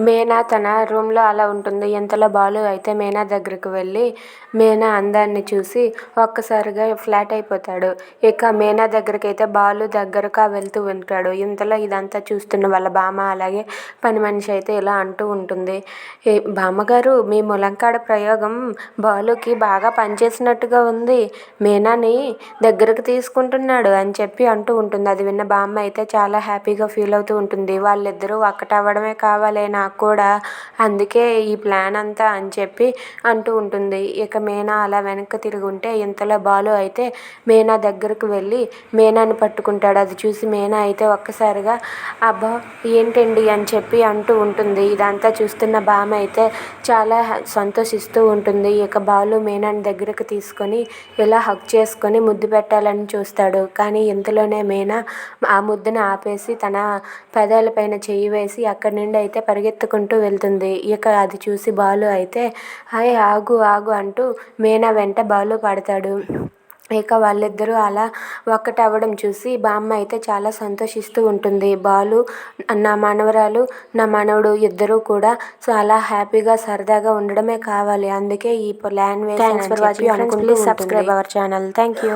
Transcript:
మీనా తన రూమ్లో అలా ఉంటుంది. ఇంతలో బాలు అయితే మీనా దగ్గరికి వెళ్ళి మీనా అందాన్ని చూసి ఒక్కసారిగా ఫ్లాట్ అయిపోతాడు. ఇక మీనా దగ్గరికి అయితే బాలు దగ్గరగా వెళ్తూ ఉంటాడు. ఇంతలో ఇదంతా చూస్తున్న వాళ్ళ బామ్మ అలాగే పని మనిషి అయితే ఇలా అంటూ ఉంటుంది. "ఏ బామ్మగారు మీ ములంకాడ ప్రయోగం బాలుకి బాగా పనిచేసినట్టుగా ఉంది. మీనాని దగ్గరకు తీసుకుంటున్నాడు అని చెప్పి అంటూ ఉంటుంది. అది విన్న బామ్మ అయితే చాలా హ్యాపీగా ఫీల్ అవుతూ ఉంటుంది. వాళ్ళిద్దరూ ఒక్కటవ్వడమే కావాలి నాకు. కూడా. అందుకే ఈ ప్లాన్ అంతా అని చెప్పి అంటూ ఉంటుంది. ఇక మీనా అలా వెనక్కి తిరిగి ఉంటే ఇంతలో బాలు అయితే మీనా దగ్గరకు వెళ్ళి మీనాని పట్టుకుంటాడు. అది చూసి మీనా అయితే ఒక్కసారిగా అబ్బా ఏంటండి? అని చెప్పి అంటూ ఉంటుంది. ఇదంతా చూస్తున్న బామ్మ అయితే చాలా సంతోషిస్తూ ఉంటుంది. ఇక బాలు మీనాని దగ్గరకు తీసుకొని ఇలా హక్ చేసుకొని ముద్దు పెట్టాలని చూస్తాడు. కానీ ఇంతలోనే మీనా ఆ ముద్దును ఆపేసి తన పెదాలపైన చెయ్యి వేసి అక్కడి నుండి అయితే పరిగెత్తుకుంటూ వెళ్తుంది. ఇక అది చూసి బాలు అయితే హాయ్ ఆగు ఆగు అంటూ మీనా వెంట బాలు పడతాడు. ఇక వాళ్ళిద్దరూ అలా ఒక్కటవ్వడం చూసి బామ్మ అయితే చాలా సంతోషిస్తూ ఉంటుంది. బాలు నా మనవరాలు నా మనవడు ఇద్దరూ కూడా చాలా హ్యాపీగా సరదాగా ఉండడమే కావాలి. అందుకే ఈ plan subscribe our channel thank you